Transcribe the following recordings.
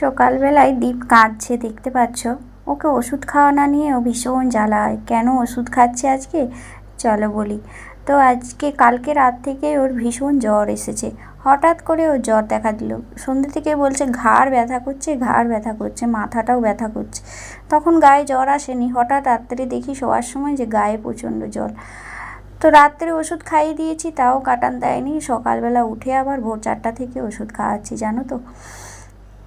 সকালবেলায় দীপ কাঁদছে, দেখতে পাচ্ছ? ওকে ওষুধ খাওয়ানো নিয়ে ও ভীষণ জ্বালায়। কেন ওষুধ খাচ্ছে আজকে? চলো বলি। তো আজকে, কালকে রাত থেকে ওর ভীষণ জ্বর এসেছে। হঠাৎ করে ওর জ্বর দেখা দিল। সন্ধ্যে থেকে বলছে, ঘাড় ব্যথা করছে, ঘাড় ব্যথা করছে, মাথাটাও ব্যথা করছে। তখন গায়ে জ্বর আসেনি। হঠাৎ রাত্রে দেখি শোয়ার সময় যে গায়ে প্রচণ্ড জ্বর। তো রাত্রে ওষুধ খাইয়ে দিয়েছি, তাও কাটান দেয়নি। সকালবেলা উঠে আবার ভোর চারটা থেকে ওষুধ খাওয়াচ্ছি, জানো তো।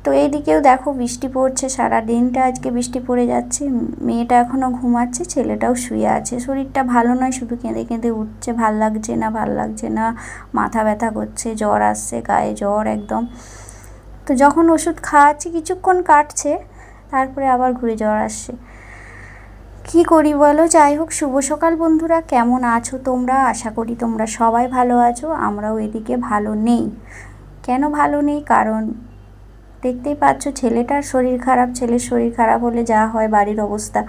তো এইদিকেও দেখো বৃষ্টি পড়ছে, সারা দিনটা আজকে বৃষ্টি পড়ে যাচ্ছে, মেয়েটা এখনও ঘুমাচ্ছে, ছেলেটাও শুয়ে আছে। শরীরটা ভালো নয়, শুধু কেঁদে কেঁদে উঠছে, ভালো লাগছে না, ভালো লাগছে না, মাথা ব্যথা করছে, জ্বর আসছে, গায়ে জ্বর একদম। তো যখন ওষুধ খাওয়াচ্ছি, কিছুক্ষণ কাটছে, তারপরে আবার ঘুরে জ্বর আসছে। কি করি বলো? যাই হোক, শুভ সকাল বন্ধুরা, কেমন আছো তোমরা? আশা করি তোমরা সবাই ভালো আছো, আমরাও এদিকে ভালো নেই। কেন ভালো নেই? কারণ দেখতেই পাচ্ছ, ছেলেটার শরীর খারাপ, ছেলের শরীর খারাপ হলে যা হয় বাড়ির অবস্থা।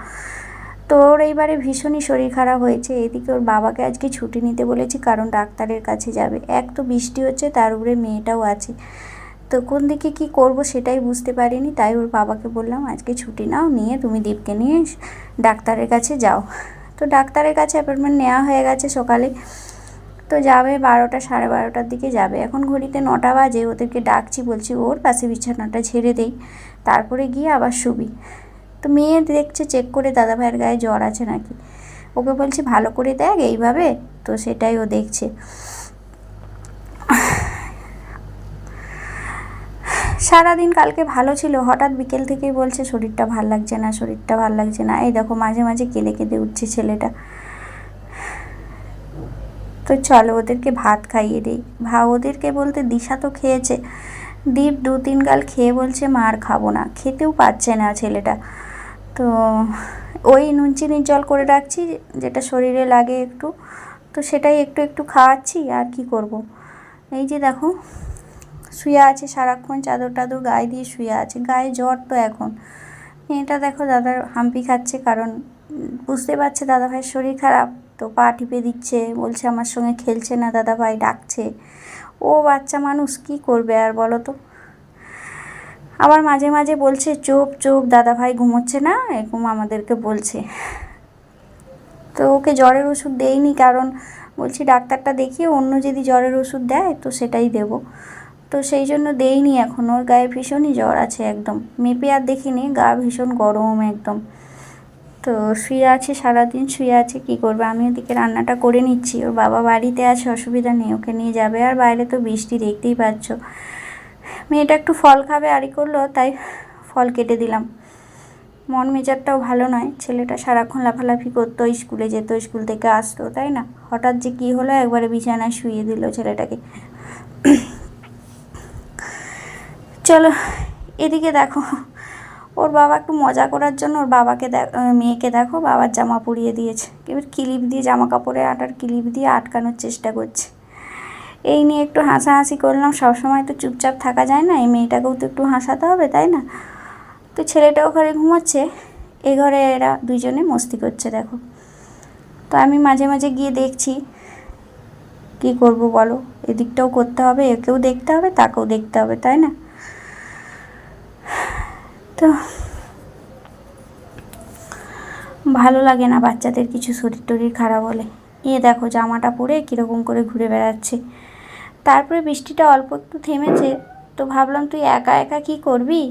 তো ওর এইবারে ভীষণই শরীর খারাপ হয়েছে, এদিকে ওর বাবাকে আজকে ছুটি নিতে বলেছি, কারণ ডাক্তারের কাছে যাবে। এক তো বৃষ্টি হচ্ছে, তার উপরে মেয়েটাও আছে। তো কোন দিকে কি করব সেটাই বুঝতে পারিনি, তাই ওর বাবাকে বললাম, আজকে ছুটি নাও, নিয়ে তুমি দীপকে নিয়ে ডাক্তারের কাছে যাও। তো ডাক্তারের কাছে অ্যাপয়েন্টমেন্ট নেওয়া হয়ে গেছে সকালে। তো যাবে বারোটা, সাড়ে বারোটার দিকে যাবে। এখন ঘড়িতে নটা বাজে, ওদেরকে ডাকছি, বলছি, ওর পাশে বিছানাটা ছেড়ে দেই তারপরে গিয়ে আবার শুবি। তো মেয়ে দেখছে, চেক করে দাদা ভাইয়ের গায়ে জ্বর আছে নাকি। ওকে বলছি, ভালো করে দেখ এইভাবে। তো সেটাই ও দেখছে। সারাদিন কালকে ভালো ছিল। হঠাৎ বিকেল থেকেই বলছে, শরীরটা ভালো লাগছে না, শরীরটা ভালো লাগছে না। এই দেখো, মাঝে মাঝে কেঁদে কেঁদে উঠছে ছেলেটা। তো চলো ওদেরকে ভাত খাইয়ে দিই। ভা ওদেরকে বলতে, দিশা তো খেয়েছে। দীপ দু তিন গাল খেয়ে বলছে, মার খাব না, খেতেও পাচ্ছে না ছেলেটা। তো ওই নুন চিনির জল করে রাখছি, যেটা শরীরে লাগে একটু। তো সেটাই একটু একটু খাওয়াচ্ছি, আর কি করব। এই যে দেখো, শুয়ে আছে সারাক্ষণ, চাদর টাদর গায়ে দিয়ে শুয়ে আছে। গায়ে জ্বর তো এখন। এটা দেখো দাদার হাম্পি খাচ্ছে, কারণ বুঝতে পারছে দাদা ভাইয়ের শরীর খারাপ। তো পা টিপে দিচ্ছে, বলছে আমার সঙ্গে খেলছে না দাদা ভাই ডাকছে। ও বাচ্চা মানুষ, কি করবে আর বলো তো? আবার মাঝে মাঝে বলছে, চোপ চোপ দাদা ভাই ঘুমোচ্ছে না? এরকম আমাদেরকে বলছে। তো ওকে জ্বরের ওষুধ দেইনি, কারণ বলছি ডাক্তারটা দেখিয়ে অন্য যদি জ্বরের ওষুধ দেয়, তো সেটাই দেব। তো সেই জন্য দেইনি এখন, ওর গায়ে ভীষণই জ্বর আছে একদম। মেপে আর দেখিনি, গা ভীষণ গরম একদম। তো শুয়ে আছে, সারাদিন শুয়ে আছে, কি করবে? আমি ওদিকে রান্নাটা করে নিচ্ছি। ওর বাবা বাড়িতে আছে, অসুবিধা নেই, ওকে নিয়ে যাবে। আর বাইরে তো বৃষ্টি, দেখতেই পাচ্ছ। মেয়েটা একটু ফল খাবে, আড়ি করল, তাই ফল কেটে দিলাম। মন মেজারটাও ভালো নয়। ছেলেটা সারাক্ষণ লাফালাফি করতো, স্কুলে যেত, স্কুল থেকে আসতো, তাই না? হঠাৎ যে কী হলো, একবারে বিছানায় শুয়ে দিল ছেলেটাকে। চলো, এদিকে দেখো। ওর বাবা একটু মজা করার জন্য ওর বাবাকে মেয়েকে দেখো, বাবার জামা পরিয়ে দিয়েছে। এবার ক্লিপ দিয়ে জামা কাপড়ে আটার ক্লিপ দিয়ে আটকানোর চেষ্টা করছে। এই নিয়ে একটু হাসাহাসি করলাম, সবসময় তো চুপচাপ থাকা যায় না, এই মেয়েটাকেও তো একটু হাসাতে হবে, তাই না? তো ছেলেটাও ঘরে ঘুমাচ্ছে, এ ঘরে এরা দুইজনে মস্তি করছে, দেখো। তো আমি মাঝে মাঝে গিয়ে দেখছি, কি করব বলো? এদিকটাও করতে হবে, একেও দেখতে হবে, তাকেও দেখতে হবে, তাই না? তো ভালো লাগে না বাচ্চাদের কিছু শরীর টরীর খারাপ হলে। এ দেখো জামাটা পরে কীরকম করে ঘুরে বেড়াচ্ছে। তারপরে বৃষ্টিটা অল্প একটু থেমেছে, তো ভাবলাম তুই একা একা কি করবি?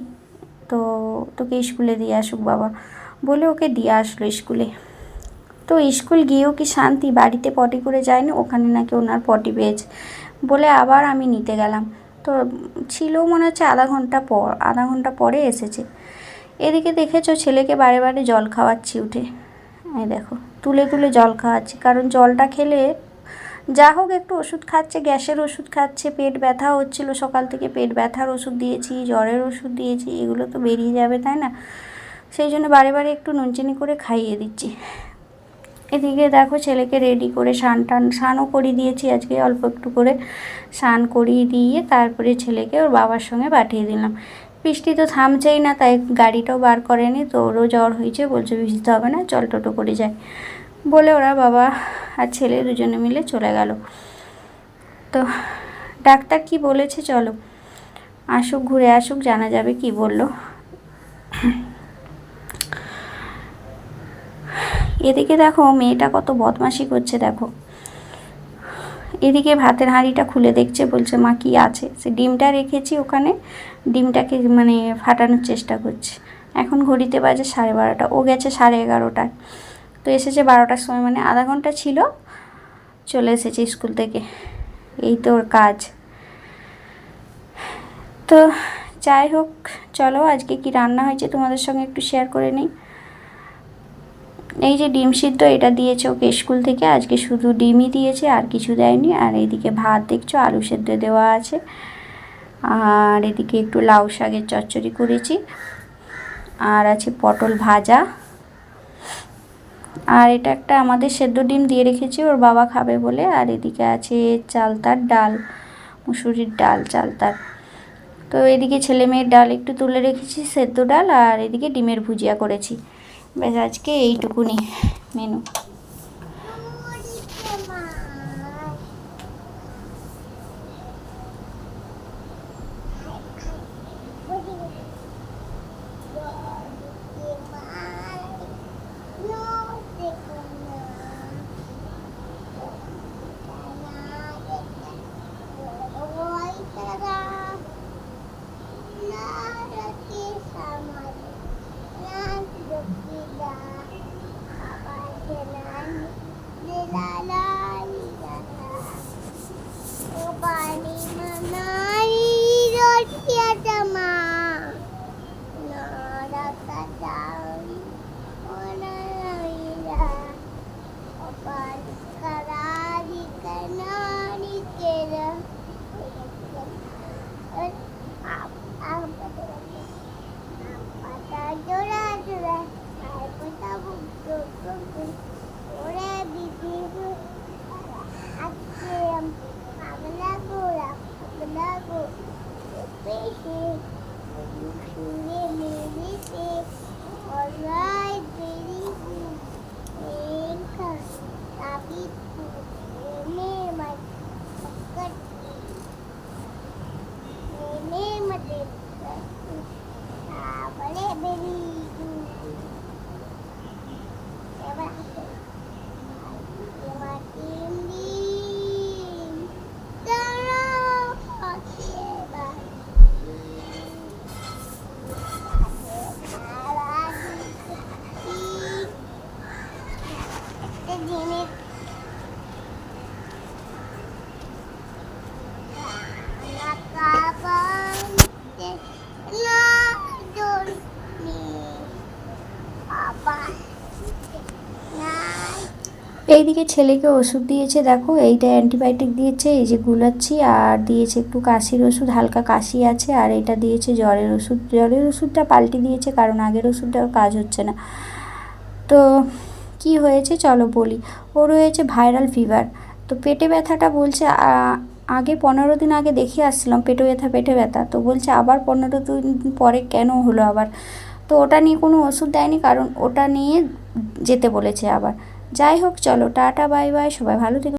তো তোকে স্কুলে দিয়ে আসুক বাবা। বলে ওকে দিয়ে আসলো স্কুলে। তো স্কুল গিয়েও কি শান্তি? বাড়িতে পটি করে যায়নি? ওখানে নাকি ওনার পটি পেয়েছে। বলে আবার আমি নিতে গেলাম। তো ছিল মনে হচ্ছে আধা ঘণ্টা পর, আধা ঘণ্টা পরে এসেছে। এদিকে দেখেছ ছেলেকে বারে বারে জল খাওয়াচ্ছি উঠে। এই দেখো, তুলে তুলে জল খাওয়াচ্ছি, কারণ জলটা খেলে যা হোক একটু ওষুধ খাচ্ছে, গ্যাসের ওষুধ খাচ্ছে, পেট ব্যথা হচ্ছিল, সকাল থেকে পেট ব্যথার ওষুধ দিয়েছি, জ্বরের ওষুধ দিয়েছি, এগুলো তো বেরিয়ে যাবে, তাই না? সেই জন্য বারে বারে একটু নুনচিনি করে খাইয়ে দিচ্ছি। এদিকে দেখো ছেলেকে রেডি করে স্নান টান, স্নানও করিয়ে দিয়েছি, আজকে অল্প একটু করে স্নান করিয়ে দিয়ে তারপরে ছেলেকে ওর বাবার সঙ্গে পাঠিয়ে দিলাম। বৃষ্টি তো থামছেই না, তাই গাড়িটাও বার করেনি, তো ওরও জ্বর হয়েছে, বলছে ভিজতে হবে না, চল টোটো করে যায় বলে ওরা বাবা আর ছেলে দুজনে মিলে চলে গেল। তো ডাক্তার কি বলেছে চলো, আসুক, ঘুরে আসুক, জানা যাবে কি বলল। এদিকে দেখো, মেয়েটা কত বদমাশি করছে, দেখো। এদিকে ভাতের হাঁড়িটা খুলে দেখছে, বলছে, মা, কি আছে? সে ডিমটা রেখেছি ওখানে, ডিমটাকে মানে ফাটানোর চেষ্টা করছে। এখন ঘড়িতে বাজে সাড়ে বারোটা, ও গেছে সাড়ে এগারোটায়। তো এসেছে বারোটার সময় মানে আধা ঘণ্টা ছিল, চলে এসেছে স্কুল থেকে। এই তো ওর কাজ। তো যাই হোক, চলো আজকে কি রান্না হয়েছে তোমাদের সঙ্গে একটু শেয়ার করে নিই। এই যে ডিম সিদ্ধ, এটা দিয়েছে ওকে স্কুল থেকে। আজকে শুধু ডিমই দিয়েছে, আর কিছু দেয়নি। আর এইদিকে ভাত দেখছ, আলু সেদ্ধ দেওয়া আছে। আর এদিকে একটু লাউ শাকের চচ্চড়ি করেছি। আর আছে পটল ভাজা। আর এটা একটা আমাদের সেদ্ধ ডিম দিয়ে রেখেছি, ওর বাবা খাবে বলে। আর এদিকে আছে চালতার ডাল, মুসুরির ডাল, চালতার। তো এদিকে ছেলে মেয়ের ডাল একটু তুলে রেখেছি, সেদ্ধ ডাল। আর এদিকে ডিমের ভুজিয়া করেছি। ব্যাস আজকে এইটুকুনি মেনু Bani Bye. এইদিকে ছেলেকে ওষুধ দিয়েছে, দেখো, এইটা অ্যান্টিবায়োটিক দিয়েছে, এই যে গুলাচ্ছি, আর দিয়েছে একটু কাশির ওষুধ, হালকা কাশি আছে, আর এটা দিয়েছে জ্বরের ওষুধ। জ্বরের ওষুধটা পাল্টে দিয়েছে, কারণ আগের ওষুধটার কাজ হচ্ছে না। তো কি হয়েছে চলো বলি। ও রয়েছে ভাইরাল ফিভার তো পেটে ব্যথাটা বলছে আগে পনেরো দিন আগে দেখে আসছিলাম পেটে ব্যথা পেটে ব্যথা। তো বলছে আবার পনেরো দিন পরে কেন হলো আবার? তো ওটা নিয়ে কোনো ওষুধ দেয়নি, কারণ ওটা নিয়ে যেতে বলেছে আবার। যাই হোক চলো, টাটা, বাই বাই, সবাই ভালো থেকো।